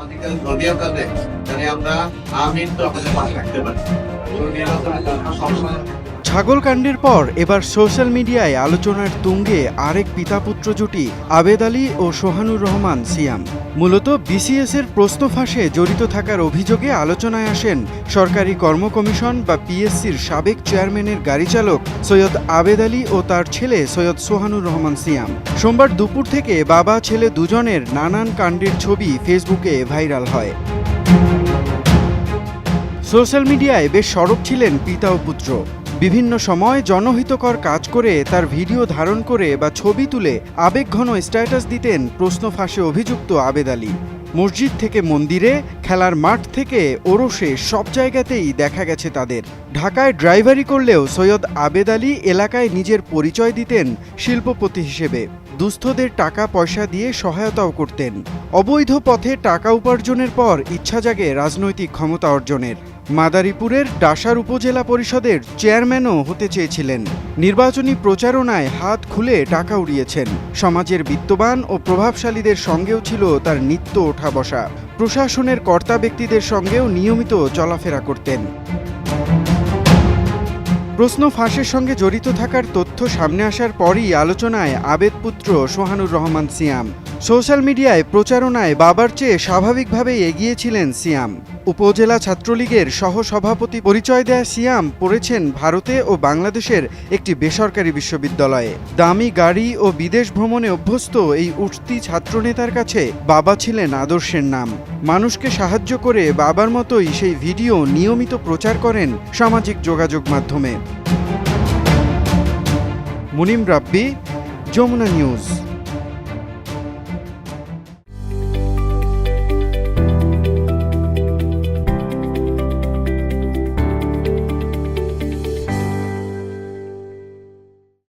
আমাদেরকে ধর্মীয়তা দেয় আমরা আমিন তো আপনাদের পাশে রাখতে পারি। সবসময় ছাগলকাণ্ডের পর এবার সোশ্যাল মিডিয়ায় আলোচনার তুঙ্গে আরেক পিতাপুত্র জুটি, আবেদ আলী ও সোহানুর রহমান সিয়াম। মূলত বিসিএস এর প্রশ্ন ফাঁসে জড়িত থাকার অভিযোগে আলোচনায় আসেন সরকারি কর্ম কমিশন বা পিএসসির সাবেক চেয়ারম্যানের গাড়ি চালক সৈয়দ আবেদ আলী ও তার ছেলে সৈয়দ সোহানুর রহমান সিয়াম। সোমবার দুপুর থেকে বাবা, ছেলে দুজনের নানান কাণ্ডের ছবি ফেসবুকে ভাইরাল হয়। সোশ্যাল মিডিয়ায় বেশ সরব ছিলেন পিতা ও পুত্র। বিভিন্ন সময় জনহিতকর কাজ করে তার ভিডিও ধারণ করে বা ছবি তুলে আবেগঘন স্ট্যাটাস দিতেন প্রশ্ন ফাঁসে অভিযুক্ত আবেদ আলী। মসজিদ থেকে মন্দিরে, খেলার মাঠ থেকে ওরসে সব জায়গাতেই দেখা গেছে তাদের। ঢাকায় ড্রাইভারি করলেও সৈয়দ আবেদ আলী এলাকায় নিজের পরিচয় দিতেন শিল্পপতি হিসেবে। দুস্থদের টাকা পয়সা দিয়ে সহায়তাও করতেন। অবৈধ পথে টাকা উপার্জনের পর ইচ্ছা জাগে রাজনৈতিক ক্ষমতা অর্জনের। মাদারীপুরের ডাসার উপজেলা পরিষদের চেয়ারম্যানও হতে চেয়েছিলেন। নির্বাচনী প্রচারণায় হাত খুলে টাকা উড়িয়েছেন। সমাজের বিত্তবান ও প্রভাবশালীদের সঙ্গেও ছিল তার নিত্য ওঠা বসা। প্রশাসনের কর্তা ব্যক্তিদের সঙ্গেও নিয়মিত চলাফেরা করতেন। প্রশ্ন ফাঁসের সঙ্গে জড়িত থাকার তথ্য সামনে আসার পরই আলোচনায় আবেদপুত্র সোহানুর রহমান সিয়াম। সোশ্যাল মিডিয়ায় প্রচারণায় বাবার চেয়ে স্বাভাবিকভাবেই এগিয়েছিলেন সিয়াম। উপজেলা ছাত্রলীগের সহসভাপতি পরিচয় দেয়া সিয়াম পড়েছেন ভারতে ও বাংলাদেশের একটি বেসরকারি বিশ্ববিদ্যালয়ে। দামি গাড়ি ও বিদেশ ভ্রমণে অভ্যস্ত এই উঠতি ছাত্রনেতার কাছে বাবা ছিলেন আদর্শের নাম। মানুষকে সাহায্য করে বাবার মতোই সেই ভিডিও নিয়মিত প্রচার করেন সামাজিক যোগাযোগ মাধ্যমে। মুনিম রাব্বি, যমুনা নিউজ।